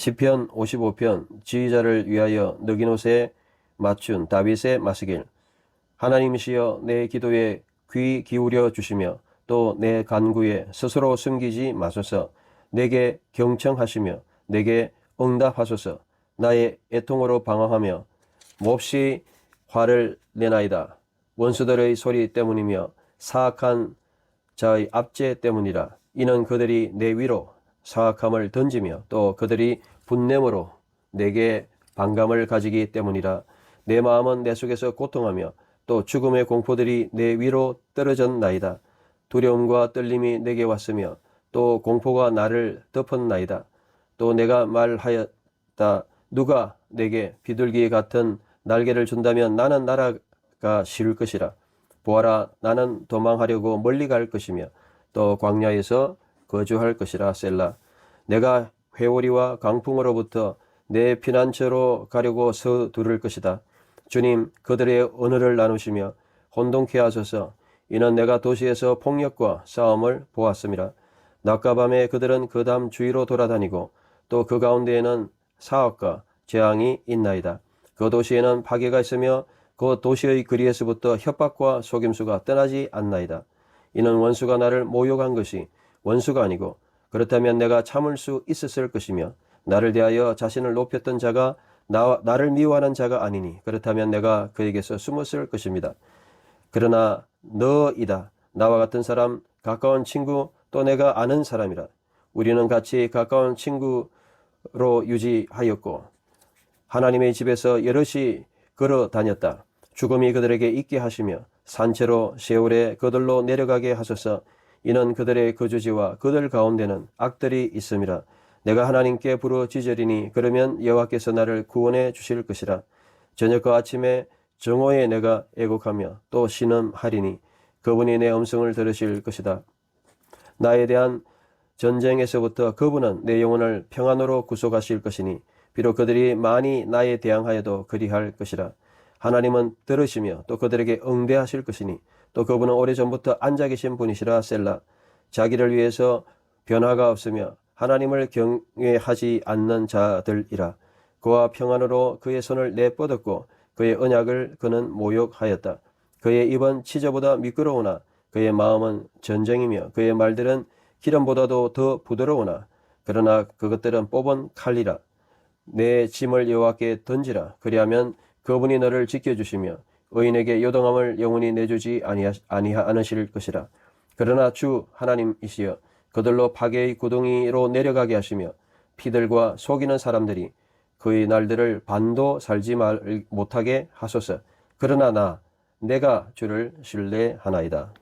시편 55편 지휘자를 위하여 옷에 맞춘 다윗의 마스길. 하나님이시여 내 기도에 귀 기울여 주시며 또 내 간구에 스스로 숨기지 마소서. 내게 경청하시며 내게 응답하소서. 나의 애통으로 방황하며 몹시 화를 내나이다. 원수들의 소리 때문이며 사악한 자의 압제 때문이라. 이는 그들이 내 위로 사악함을 던지며 또 그들이 분냄으로 내게 반감을 가지기 때문이라 내 마음은 내 속에서 고통하며 또 죽음의 공포들이 내 위로 떨어졌나이다. 두려움과 떨림이 내게 왔으며 또 공포가 나를 덮었나이다. 또 내가 말하였다. 누가 내게 비둘기 같은 날개를 준다면 나는 날아가 싫을 것이라. 보아라 나는 도망하려고 멀리 갈 것이며 또 광야에서 거주할 것이라 셀라. 내가 회오리와 강풍으로부터 내 피난처로 가려고 서두를 것이다. 주님 그들의 언어를 나누시며 혼동케 하소서. 이는 내가 도시에서 폭력과 싸움을 보았음이라 낮과 밤에 그들은 그 담 주위로 돌아다니고 또 그 가운데에는 사악과 재앙이 있나이다. 그 도시에는 파괴가 있으며 그 도시의 거리에서부터 협박과 속임수가 떠나지 않나이다. 이는 원수가 나를 모욕한 것이 원수가 아니고 그렇다면 내가 참을 수 있었을 것이며 나를 대하여 자신을 높였던 자가 나, 나를 미워하는 자가 아니니 그렇다면 내가 그에게서 숨었을 것입니다. 그러나 너이다. 나와 같은 사람, 가까운 친구, 또 내가 아는 사람이라. 우리는 같이 가까운 친구로 유지하였고 하나님의 집에서 여럿이 걸어 다녔다. 죽음이 그들에게 있게 하시며 산채로 세월에 그들로 내려가게 하소서 이는 그들의 거주지와 그들 가운데는 악들이 있음이라 내가 하나님께 부르짖으리니 그러면 여호와께서 나를 구원해 주실 것이라. 저녁과 아침에 정오에 내가 애곡하며 또 신음하리니 그분이 내 음성을 들으실 것이다. 나에 대한 전쟁에서부터 그분은 내 영혼을 평안으로 구속하실 것이니 비록 그들이 많이 나에 대항하여도 그리할 것이라 하나님은 들으시며 또 그들에게 응대하실 것이니 또 그분은 오래전부터 앉아 계신 분이시라 셀라. 자기를 위해서 변화가 없으며 하나님을 경외하지 않는 자들이라. 그와 평안으로 그의 손을 내뻗었고 그의 언약을 그는 모욕하였다. 그의 입은 치저보다 미끄러우나 그의 마음은 전쟁이며 그의 말들은 기름보다도 더 부드러우나 그러나 그것들은 뽑은 칼이라. 내 짐을 여호와께 던지라. 그리하면 그분이 너를 지켜주시며 의인에게 요동함을 영원히 내주지 아니하, 아니하 않으실 것이라. 그러나 주 하나님이시여 그들로 파괴의 구덩이로 내려가게 하시며 피들과 속이는 사람들이 그의 날들을 반도 살지 말, 못하게 하소서. 그러나 나 내가 주를 신뢰하나이다